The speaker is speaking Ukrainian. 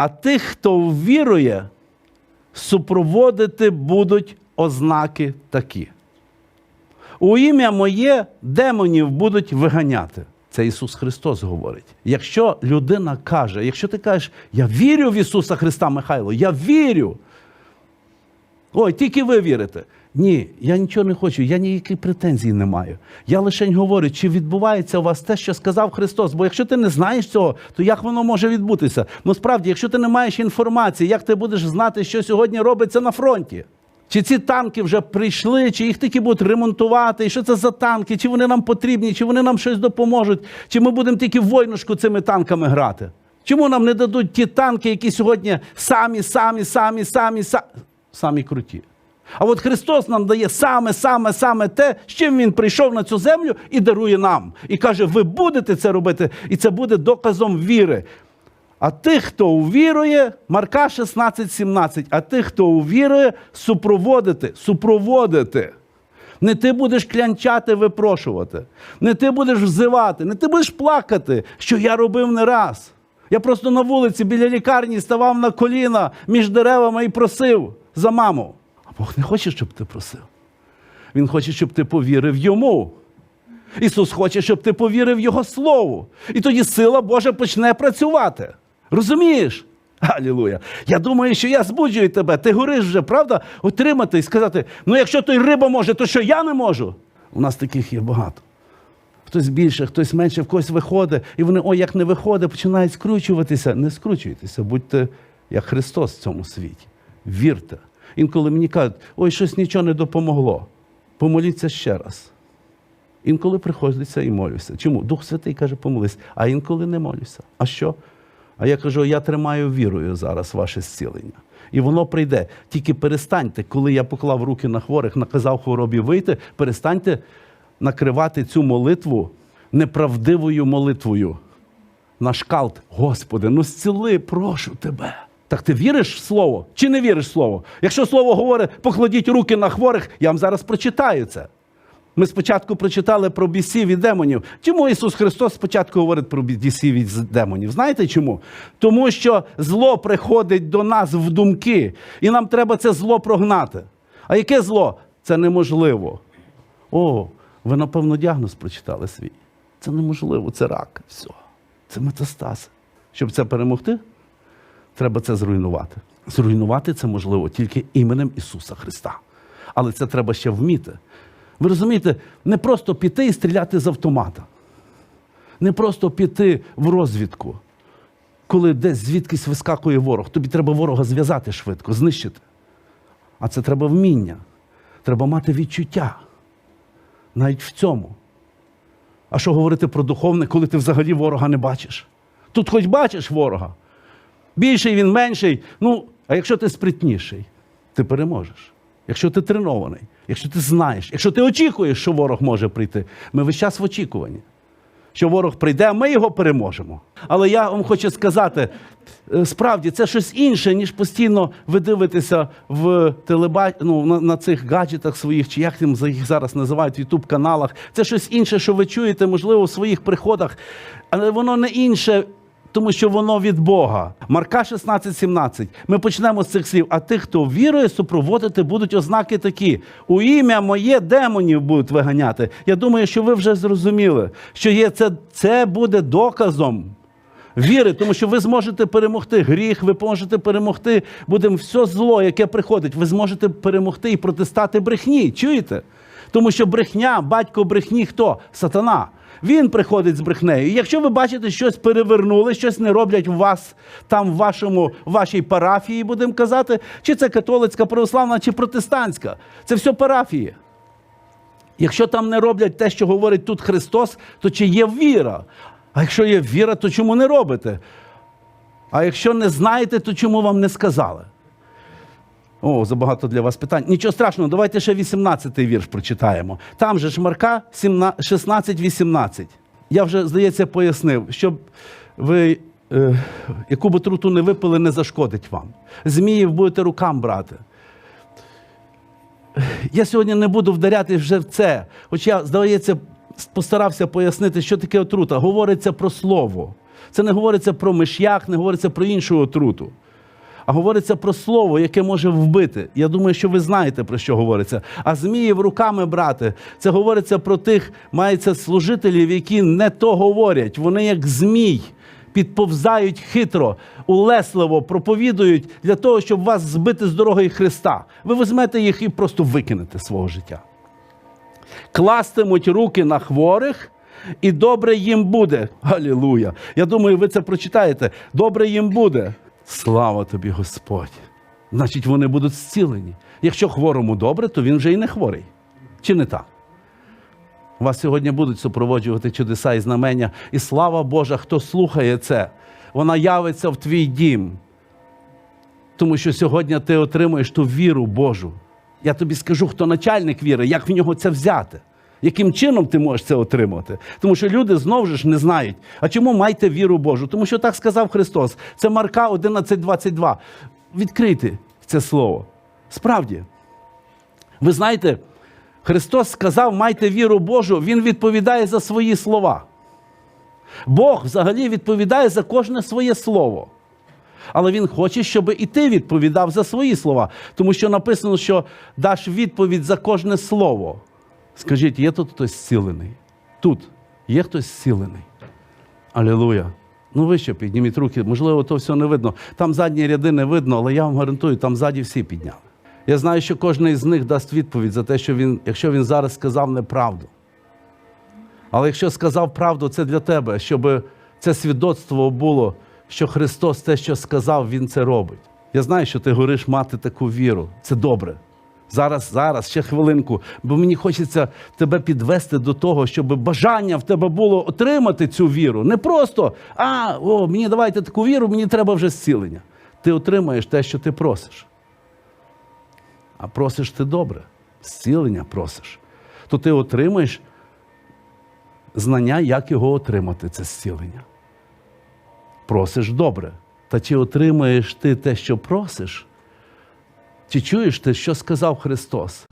А тих, хто вірує, супроводити будуть ознаки такі. У ім'я моє демонів будуть виганяти. Це Ісус Христос говорить. Якщо людина каже, якщо ти кажеш, я вірю в Ісуса Христа Михайло, я вірю. Ой, тільки ви вірите. Ні, я нічого не хочу, я ніяких претензій не маю. Я лише говорю, чи відбувається у вас те, що сказав Христос. Бо якщо ти не знаєш цього, то як воно може відбутися? Ну справді, якщо ти не маєш інформації, як ти будеш знати, що сьогодні робиться на фронті? Чи ці танки вже прийшли, чи їх тільки будуть ремонтувати, і що це за танки, чи вони нам потрібні, чи вони нам щось допоможуть, чи ми будемо тільки в войнушку цими танками грати? Чому нам не дадуть ті танки, які сьогодні самі, самі, самі, самі, самі, самі круті? А от Христос нам дає саме, саме, саме те, з чим Він прийшов на цю землю і дарує нам. І каже: ви будете це робити, і це буде доказом віри. А тих, хто увірує, Марка 16, 17, а тих, хто увірує, супроводити, супроводити. Не ти будеш клянчати, випрошувати, не ти будеш взивати, не ти будеш плакати, що я робив не раз. Я просто на вулиці біля лікарні ставав на коліна між деревами і просив за маму. А Бог не хоче, щоб ти просив. Він хоче, щоб ти повірив йому. Ісус хоче, щоб ти повірив Його Слову. І тоді сила Божа почне працювати. Розумієш? Алілуя. Я думаю, що я збуджую тебе. Ти гориш вже, правда? Отримати і сказати: ну якщо той риба може, то що я не можу? У нас таких є багато. Хтось більше, хтось менше, в когось виходить, і вони, ой, як не виходить, починають скручуватися. Не скручуйтеся, будьте як Христос в цьому світі. Вірте. Інколи мені кажуть, ой, щось нічого не допомогло. Помоліться ще раз. Інколи приходиться і молюся. Чому? Дух Святий каже, помолись, а інколи не молюся. А що? А я кажу, я тримаю вірою зараз ваше зцілення. І воно прийде. Тільки перестаньте, коли я поклав руки на хворих, наказав хворобі вийти, перестаньте накривати цю молитву неправдивою молитвою. На шкалт, Господи, ну зціли, прошу тебе. Так ти віриш в слово чи не віриш в слово? Якщо слово говорить, покладіть руки на хворих, я вам зараз прочитаю це. Ми спочатку прочитали про бісів і демонів. Чому Ісус Христос спочатку говорить про бісів і демонів? Знаєте чому? Тому що зло приходить до нас в думки, і нам треба це зло прогнати. А яке зло? Це неможливо. О, ви, напевно, діагноз прочитали свій. Це неможливо, це рак. Все. Це метастаз. Щоб це перемогти, треба це зруйнувати. Зруйнувати це можливо тільки іменем Ісуса Христа. Але це треба ще вміти. Ви розумієте, не просто піти і стріляти з автомата, не просто піти в розвідку, коли десь звідкись вискакує ворог. Тобі треба ворога зв'язати швидко, знищити. А це треба вміння. Треба мати відчуття. Навіть в цьому. А що говорити про духовне, коли ти взагалі ворога не бачиш? Тут хоч бачиш ворога. Більший він менший. Ну, а якщо ти спритніший, ти переможеш. Якщо ти тренований, якщо ти знаєш, якщо ти очікуєш, що ворог може прийти, ми весь час в очікуванні, що ворог прийде, ми його переможемо. Але я вам хочу сказати, е, справді це щось інше, ніж постійно ви дивитеся в телеба... ну, на, на цих гаджетах своїх, чи як їм їх зараз називають в youtube каналах Це щось інше, що ви чуєте, можливо, в своїх приходах, але воно не інше. Тому що воно від Бога. Марка 16, 17. Ми почнемо з цих слів. А тих, хто вірує, супроводити будуть ознаки такі. У ім'я моє демонів будуть виганяти. Я думаю, що ви вже зрозуміли, що є це, це буде доказом віри, тому що ви зможете перемогти гріх, ви можете перемогти, будемо все зло, яке приходить. Ви зможете перемогти і протистати брехні. Чуєте? Тому що брехня, батько брехні хто? Сатана. Він приходить з брехнею. І якщо ви бачите, щось перевернули, щось не роблять у вас там в вашому вашій парафії, будемо казати, чи це католицька, православна, чи протестантська, це все парафії. Якщо там не роблять те, що говорить тут Христос, то чи є віра? А якщо є віра, то чому не робите? А якщо не знаєте, то чому вам не сказали? О, забагато для вас питань. Нічого страшного, давайте ще 18-й вірш прочитаємо. Там же ж Марка 16-18. Я вже, здається, пояснив, щоб ви е, яку б труту не випили, не зашкодить вам. Зміїв будете рукам брати. Я сьогодні не буду вдаряти вже в це. Хоч я, здається, постарався пояснити, що таке отрута. Говориться про слово. Це не говориться про миш'як, не говориться про іншу отруту. А говориться про слово, яке може вбити. Я думаю, що ви знаєте, про що говориться. А зміїв руками брати. Це говориться про тих, мається служителів, які не то говорять. Вони як змій підповзають хитро, улесливо проповідують для того, щоб вас збити з дороги Христа. Ви візьмете їх і просто викинете свого життя. Кластимуть руки на хворих, і добре їм буде. Алілуя! Я думаю, ви це прочитаєте. Добре їм буде. Слава тобі, Господь! Значить, вони будуть зцілені. Якщо хворому добре, то він вже і не хворий. Чи не так? Вас сьогодні будуть супроводжувати чудеса і знамення. І слава Божа, хто слухає це, вона явиться в твій дім. Тому що сьогодні ти отримуєш ту віру Божу. Я тобі скажу, хто начальник віри, як в нього це взяти. Яким чином ти можеш це отримати? Тому що люди знову ж не знають. А чому майте віру Божу? Тому що так сказав Христос. Це Марка 11.22. Відкрийте це слово. Справді, ви знаєте, Христос сказав, майте віру Божу, Він відповідає за свої слова. Бог взагалі відповідає за кожне своє слово. Але Він хоче, щоб і ти відповідав за свої слова. Тому що написано, що даш відповідь за кожне слово. Скажіть, є тут хтось зцілений? Тут є хтось зцілений. Алілуя. Ну ви що, підніміть руки, можливо, то все не видно. Там задні ряди не видно, але я вам гарантую, там ззаді всі підняли. Я знаю, що кожен із них дасть відповідь за те, що він, якщо він зараз сказав неправду. Але якщо сказав правду, це для тебе, щоб це свідоцтво було, що Христос те, що сказав, Він це робить. Я знаю, що ти гориш мати таку віру. Це добре. Зараз, зараз, ще хвилинку, бо мені хочеться тебе підвести до того, щоб бажання в тебе було отримати цю віру. Не просто, а, о, мені давайте таку віру, мені треба вже зцілення. Ти отримаєш те, що ти просиш. А просиш ти добре, зцілення просиш, то ти отримаєш знання, як його отримати, це зцілення. Просиш добре. Та чи отримаєш ти те, що просиш? Чи чуєш ти, що сказав Христос?